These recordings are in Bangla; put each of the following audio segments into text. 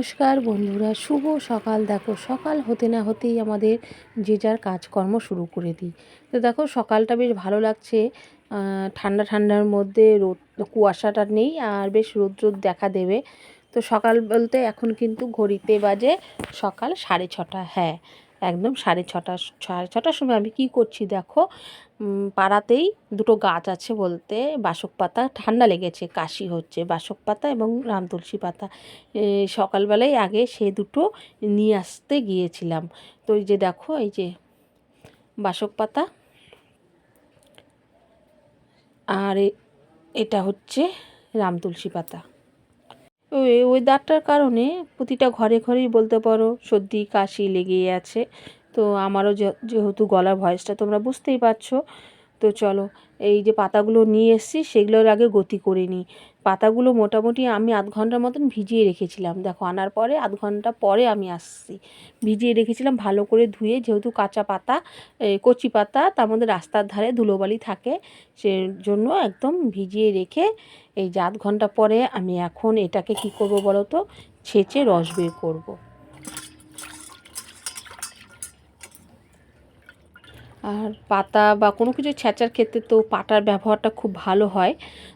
নমস্কার বন্ধুরা, শুভ সকাল। দেখো, সকাল হতে না হতেই আমাদের যে যার কাজকর্ম শুরু করে দিই। তো দেখো, সকালটা বেশ ভালো লাগছে। ঠান্ডা ঠান্ডার মধ্যে রোদ, কুয়াশাটা নেই আর বেশ রোদ রোদ দেখা দেবে। তো সকাল বলতে এখন কিন্তু ঘড়িতে বাজে সকাল সাড়ে ছটা। হ্যাঁ একদম সাড়ে ছটা, সাড়ে ছটার সময় আমি কি করছি দেখো পাড়াতেই দুটো গাছ আছে বলতে, বাসক পাতা, ঠান্ডা লেগেছে, কাশি হচ্ছে, বাসক পাতা এবং রাম তুলসী পাতা। সকালবেলায় আগে সে দুটো নিয়ে আসতে গিয়েছিলাম। তো এই যে দেখো, এই যে বাসক পাতা আর এটা হচ্ছে রাম তুলসী পাতা। ওই ওয়েদারটার কারণে প্রতিটা ঘরে ঘরেই বলতে পারো, সর্দি, কাশি লেগেই আছে। তো আমারও যেহেতু গলার ভয়েসটা তোমরা বুঝতেই পারছ, তো চলো, এই যে পাতাগুলো নিয়ে এসেছি, সেগুলোর আগে গতি করে নিই। পাতাগুলো মোটামুটি আমি আধ ঘণ্টার মতন ভিজিয়ে রেখেছিলাম। দেখো, আনার পরে আধ ঘণ্টা পরে আমি আসছি। ভিজিয়ে রেখেছিলাম ভালো করে ধুয়ে, যেহেতু কাঁচা পাতা কচি পাতা, তার মধ্যে রাস্তার ধারে ধুলোবালি থাকে সে জন্য একদম ভিজিয়ে রেখে এই যে আধ ঘণ্টা পরে আমি এখন এটাকে কি করব বলো তো? ছেঁচে রস বের করব। আর পাতা বা কোনো কিছু ছেঁচার ক্ষেত্রে তো পাটার ব্যবহারটা খুব ভালো হয়।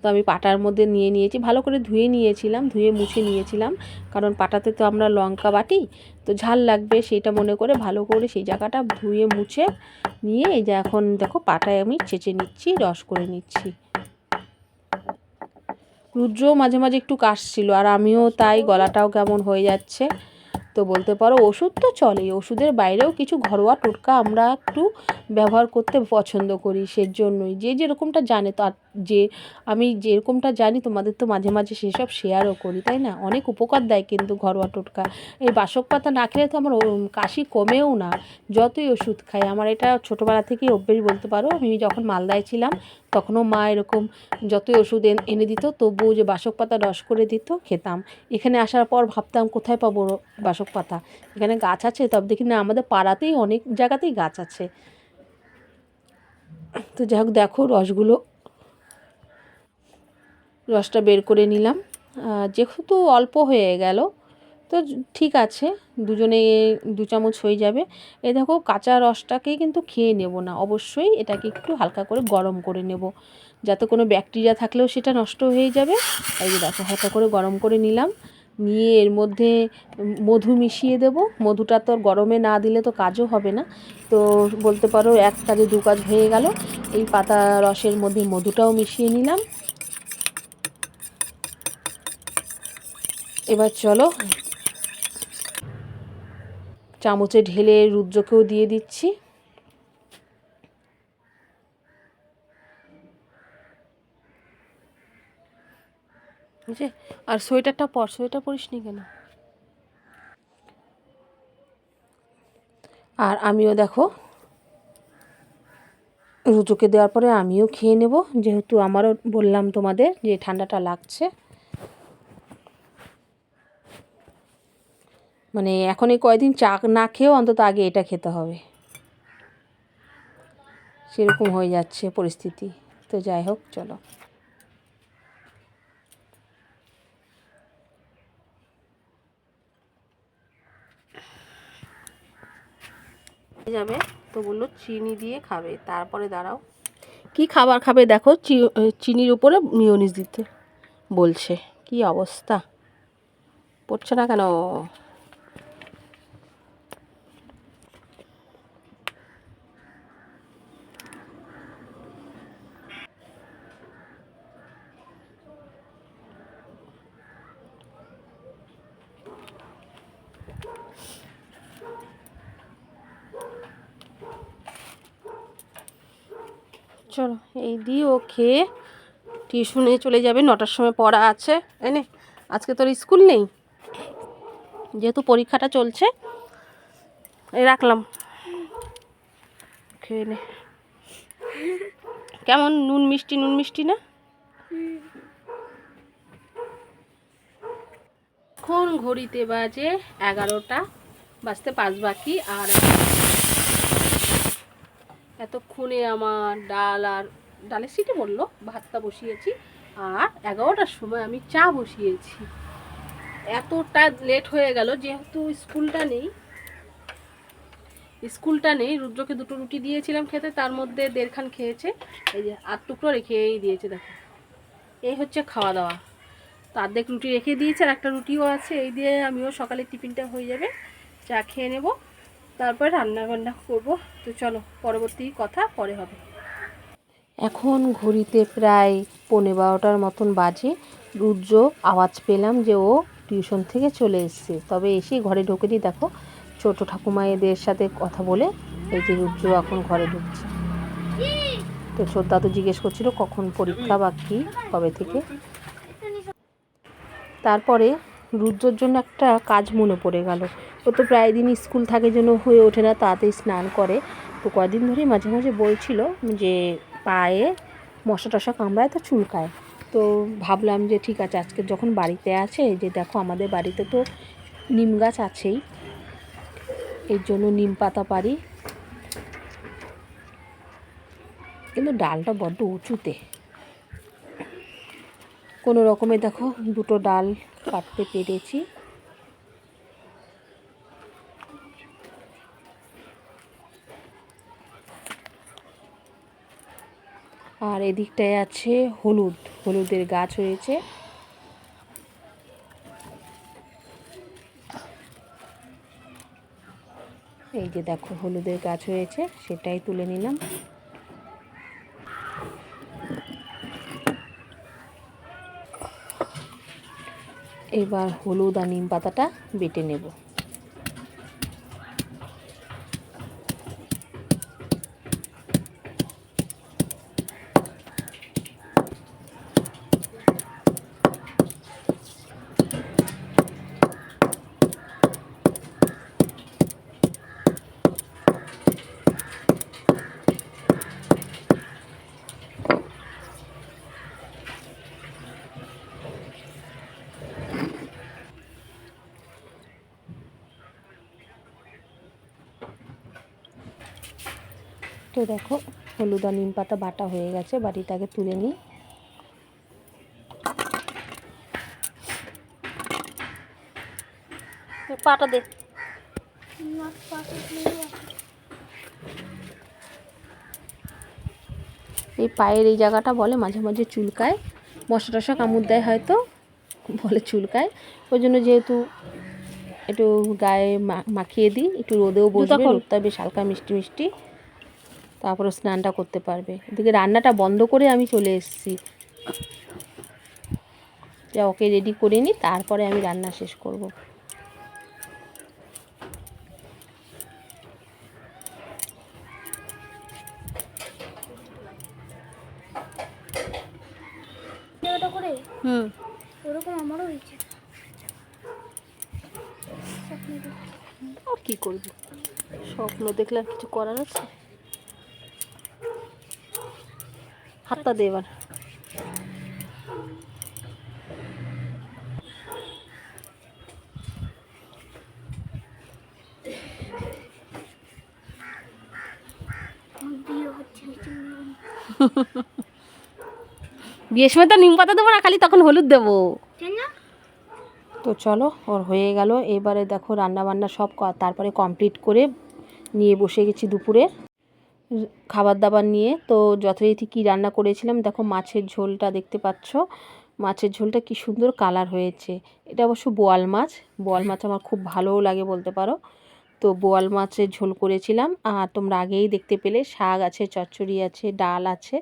তো আমি পাটার মধ্যে নিয়ে নিয়েছি, ভালো করে ধুয়ে নিয়েছিলাম, ধুয়ে মুছে নিয়েছিলাম। কারণ পাটাতে তো আমরা লঙ্কা বাটি, তো ঝাল লাগবে সেটা মনে করে ভালো করে সেই জায়গাটা ধুয়ে মুছে নিয়ে এই যে এখন দেখো পাটায় আমি ছেঁচে নিচ্ছি, রস করে নিচ্ছি। রুদ্রও মাঝে মাঝে একটু কাশছিল আর আমিও তাই গলাটাও কেমন হয়ে যাচ্ছে। তো বলতে পারো ওষুধ তো চলেই। ওষুধের বাইরেও কিছু ঘরোয়া টোটকা আমরা একটু ব্যবহার করতে পছন্দ করি সেজন্যই। যে যেরকমটা জানে তো যে আমি যেরকমটা জানি তোমাদের তো মাঝে মাঝে সেসব শেয়ারও করি, তাই না? অনেক উপকার দেয় কিন্তু ঘরোয়া টোটকা। এই বাসক পাতা না খেলে তো আমার কাশি কমেও না। যতই ওষুধ খাই, আমার এটা ছোটোবেলা থেকেই অভ্যেস বলতে পারো। আমি যখন মালদায় ছিলাম, তখনও মা এরকম যতই ওষুধ এন- দিত, তবুও যে বাসক পাতা রস করে দিত, খেতাম। এখানে আসার পর ভাবতাম কোথায় পাবো র- বাসক পাতা। এখানে গাছ আছে, তবে দেখি না, আমাদের পাড়াতেই অনেক জায়গাতেই গাছ আছে। তো যাই হোক, দেখো রসগুলো। রসটা বের করে নিলাম। যেহেতু অল্প হয়ে গেল, তো ঠিক আছে দুজনে দু চামচ হয়ে যাবে। এ দেখো, কাঁচা রসটাকেই কিন্তু খেয়ে নেব না, অবশ্যই এটাকে একটু হালকা করে গরম করে নেব। যাতে কোনো ব্যাকটেরিয়া থাকলেও সেটা নষ্ট হয়ে যাবে। এই দেখো, হালকা করে গরম করে নিলাম। নিয়ে এর মধ্যে মধু মিশিয়ে দেব। মধুটা তো গরমে না দিলে তো কাজও হবে না। তো বলতে পারো এক কাজে দু কাজ হয়ে গেল। এই পাতা রসের মধ্যে মধুটাও মিশিয়ে নিলাম। এবার চলো চামচে ঢেলে রুদ্রকেও দিয়ে দিচ্ছি। আর সোয়েটারটা পর, সোয়েটার পরিস নি কেন? আর আমিও দেখো রুদ্রকে দেওয়ার পরে আমিও খেয়ে নেব, যেহেতু আমারও বললাম তোমাদের যে ঠান্ডাটা লাগছে। মানে এখন এই কয়দিন চা না খেয়েও অন্তত আগে এটা খেতে হবে। সেরকম হয়ে যাচ্ছে পরিস্থিতি। তো যাই হোক, চলো। যাবে। তো বলল চিনি দিয়ে খাবে। তারপরে দাঁড়াও। কি খাবার খাবে দেখো? চিনির উপরে মিওনিস দিতে বলছে। কি অবস্থা? পড়ছে না কেন? চলো, এই দিয়ে ও খেয়ে টিউশনে চলে যাবে, নটার সময় পড়া আছে। এনে আজকে তোর স্কুল নেই? যেহেতু পরীক্ষাটা চলছে, এই রাখলাম। খেয়ে নে। কেমন, নুন মিষ্টি নুন মিষ্টি না? এখন ঘড়িতে বাজে এগারোটা, বাজতে পাঁচ বাকি, আর এতক্ষণে আমার ডাল আর ডালের সিটে বলল, ভাতটা বসিয়েছি আর এগারোটার সময় আমি চা বসিয়েছি। এতটা লেট হয়ে গেল, যেহেতু স্কুলটা নেই স্কুলটা নেই, রুদ্রকে দুটো রুটি দিয়েছিলাম খেতে, তার মধ্যে দেড়খান খেয়েছে, এই যে আর টুকরো রেখেই দিয়েছে, দেখো। এই হচ্ছে খাওয়া দাওয়া। তো অর্ধেক রুটি রেখে দিয়েছে আর একটা রুটিও আছে, এই দিয়ে আমিও সকালে টিফিনটা হয়ে যাবে, চা খেয়ে নেব। তারপর রান্না বান্না করব। তো চলো, পরবর্তী কথা পরে হবে। এখন ঘড়িতে প্রায় পৌনে বারোটার মতন বাজে। রুদ্র আওয়াজ পেলাম যে ও টিউশন থেকে চলে এসছে। তবে এসে ঘরে ঢুকেনি, দেখো। ছোট ঠাকুমা এদের সাথে কথা বলে এই যে রুদ্র এখন ঘরে ঢুকছে। তো শ্রদ্ধা তো জিজ্ঞেস করছিল, কখন পরীক্ষা বা কী? কবে থেকে? তারপরে রুদ্রর জন্য একটা কাজ মনে পড়ে গেল। ও তো প্রায় দিন স্কুল থাকে জন্য হয়ে ওঠে না, তাড়াতাড়ি স্নান করে। তো কদিন ধরেই মাঝে মাঝে বলছিল যে পায়ে মশা টশা কামড়ায় তো চুলকায়। তো ভাবলাম যে ঠিক আছে, আজকে যখন বাড়িতে আছে, যে দেখো আমাদের বাড়িতে তো নিম গাছ আছেই, এর জন্য নিম পাতা পারি। কিন্তু ডালটা বড্ড উঁচুতে। কোনো রকমে দেখো দুটো ডাল কাটতে পেরেছি। আর এদিকটায় আছে হলুদ, হলুদের গাছ হয়েছে। এই যে দেখো, হলুদের গাছ হয়েছে, সেটাই তুলে নিলাম। এবার হলুদ আর নিম পাতাটা বেটে নেব। তো দেখো হলুদ আর নিম পাতা বাটা হয়ে গেছে বাটিটাকে তুলে নিই। পাটা দে। এই পায়ের এই জায়গাটা বলে মাঝে মাঝে চুলকায় মশা টশা কামড় দেয় হয়তো বলে চুলকায়। ওই জন্য যেহেতু একটু গায়ে মা- মাখিয়ে দিই একটু রোদেও বসবে রোদটা বেশ হালকা মিষ্টি মিষ্টি। তারপরে স্নানটা করতে পারবে। এদিকে রান্নাটা বন্ধ করে আমি চলে এসেছি। যা ওকে রেডি করে নিই তারপরে আমি রান্না শেষ করব। হুম। ওরকম আমারও হয়েছে। আর কী করবি? স্বপ্ন দেখলে আর কিছু করার আছে? হাতটা দে এবার। বিয়ের সময় তো নিম পাতা দেবো না খালি তখন হলুদ দেবো। তো চলো ওর হয়ে গেল। এবারে দেখো রান্না বান্না সব তারপরে কমপ্লিট করে নিয়ে বসে গেছি দুপুরে। র- খাবার দাবার নিয়ে। তো যথারীতি কী রান্না করেছিলাম, দেখো মাছের ঝোলটা দেখতে পাচ্ছ। মাছের ঝোলটা কি সুন্দর কালার হয়েছে। এটা অবশ্য বোয়াল মাছ। বোয়াল মাছ আমার খুব ভালোও লাগে বলতে পারো। তো বোয়াল মাছের ঝোল করেছিলাম। আর তোমরা আগেই দেখতে পেলে, শাক আছে, চচ্চড়ি আছে, ডাল আছে।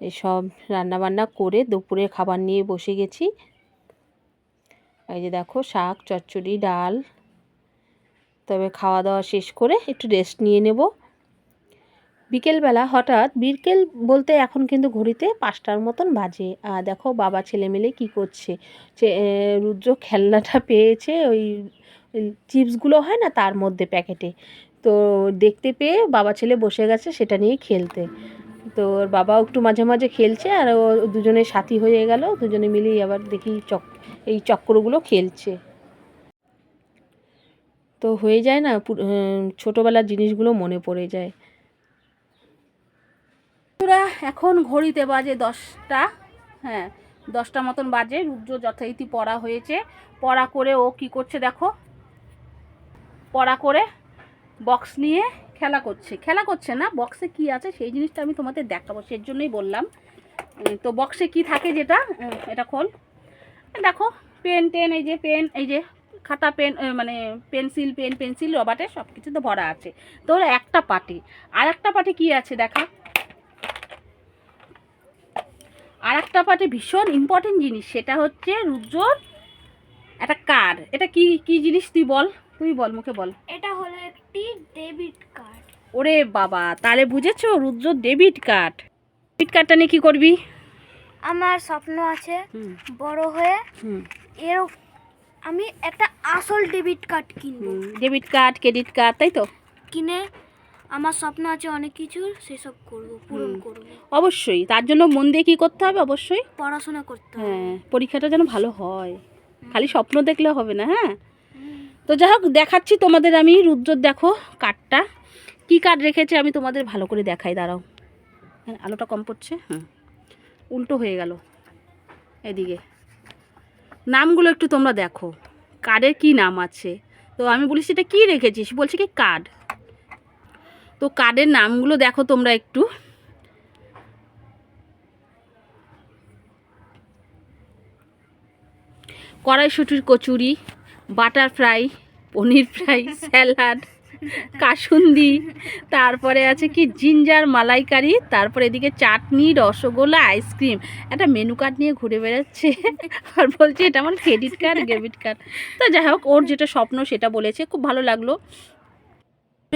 এসব রান্নাবান্না করে দুপুরে খাবার নিয়ে বসে গেছি। এই যে দেখো, শাক, চচ্চড়ি, ডাল। তবে খাওয়া দাওয়া শেষ করে একটু রেস্ট নিয়ে নেব। বিকেলবেলা হঠাৎ বিকেল বলতে এখন কিন্তু ঘড়িতে পাঁচটার মতন বাজে। আর দেখো বাবা ছেলে মিলে কী করছে? রুদ্র খেলনাটা পেয়েছে, ওই ওই চিপসগুলো হয় না তার মধ্যে প্যাকেটে। তো দেখতে পেয়ে বাবা ছেলে বসে গেছে সেটা নিয়ে খেলতে। তো ওর বাবাও একটু মাঝে মাঝে খেলছে আর ও দুজনে সাথী হয়ে গেল। দুজনে মিলেই আবার দেখি চক, এই চক্রগুলো খেলছে। তো হয়ে যায় না ছোটোবেলার জিনিসগুলো মনে পড়ে যায়। বন্ধুরা, এখন ঘড়িতে বাজে দশটা। হ্যাঁ দশটা মতন বাজে। রুদ্র যথারীতি পড়া হয়েছে। পড়া করে ও কি করছে দেখো? পড়া করে বক্স নিয়ে খেলা করছে। খেলা করছে না বক্সে কি আছে সেই জিনিসটা আমি তোমাদের দেখাবো সেই জন্যই বললাম তো বক্সে কি থাকে যেটা? এটা খোল। দেখো পেন টেন এই যে পেন এই যে খাতা পেন মানে পেন্সিল পেন পেন্সিল রবার্টে সব কিছু তো ভরা আছে। তো একটা পাটি। আর একটা পাটি কি আছে দেখা? আর একটা পাটি ভীষণ ইম্পর্টেন্ট জিনিস সেটা হচ্ছে রুদ্রর একটা কার্ড এটা কি কি জিনিস তুই বল তুই বল মুখে বল। এটা হলো একটি ডেবিট কার্ড ওরে বাবা তাহলে বুঝেছ রুদ্র ডেবিট কার্ড ডেবিট কার্ডটা নিয়ে কী করবি? আমার স্বপ্ন আছে বড় হয়ে এর আমি একটা আসল ডেবিট কার্ড কিনবো। ডেবিট কার্ড ক্রেডিট কার্ড তাই তো? কিনে আমার স্বপ্ন আছে অনেক কিছুর সেসব করব পূরণ। করব। অবশ্যই তার জন্য মন দিয়ে কী করতে হবে? অবশ্যই। পড়াশোনা করতে হবে। হ্যাঁ পরীক্ষাটা যেন ভালো হয়। খালি স্বপ্ন দেখলে হবে না হ্যাঁ? তো যাই হোক দেখাচ্ছি তোমাদের আমি রুদ্র দেখো কার্ডটা। কী কার্ড রেখেছে আমি তোমাদের ভালো করে দেখাই দাঁড়াও। হ্যাঁ আলোটা কম পড়ছে? হ্যাঁ উল্টো হয়ে গেল। এদিকে। নামগুলো একটু তোমরা দেখো। কার্ডের কি নাম আছে? তো আমি বলি সেটা কী রেখেছিস? বলছি কি কার্ড? তো কার্ডের নামগুলো দেখো তোমরা একটু। কড়াইশুটির kachori, butter fry, paneer fry, salad, kasundi, তারপরে আছে কি জিঞ্জার মালাইকারি, তারপরে এদিকে চাটনি, রসগোল্লা, আইসক্রিম। একটা মেনু কার্ড নিয়ে ঘুরে বেড়াচ্ছে আর বলছে এটা আমার ক্রেডিট কার্ড, ডেবিট কার্ড। তো যাই হোক, ওর যেটা স্বপ্ন সেটা বলেছে, খুব ভালো লাগল।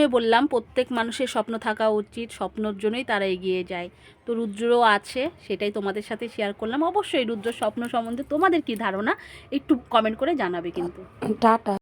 বললাম, প্রত্যেক মানুষের স্বপ্ন থাকা উচিত, স্বপ্নর জন্যই তারা এগিয়ে যায়। তো রুদ্রও আছে, সেটাই তোমাদের সাথে শেয়ার করলাম। অবশ্যই রুদ্র স্বপ্ন সম্বন্ধে তোমাদের কি ধারণা? একটু কমেন্ট করে জানাবে কিন্তু। টাটা।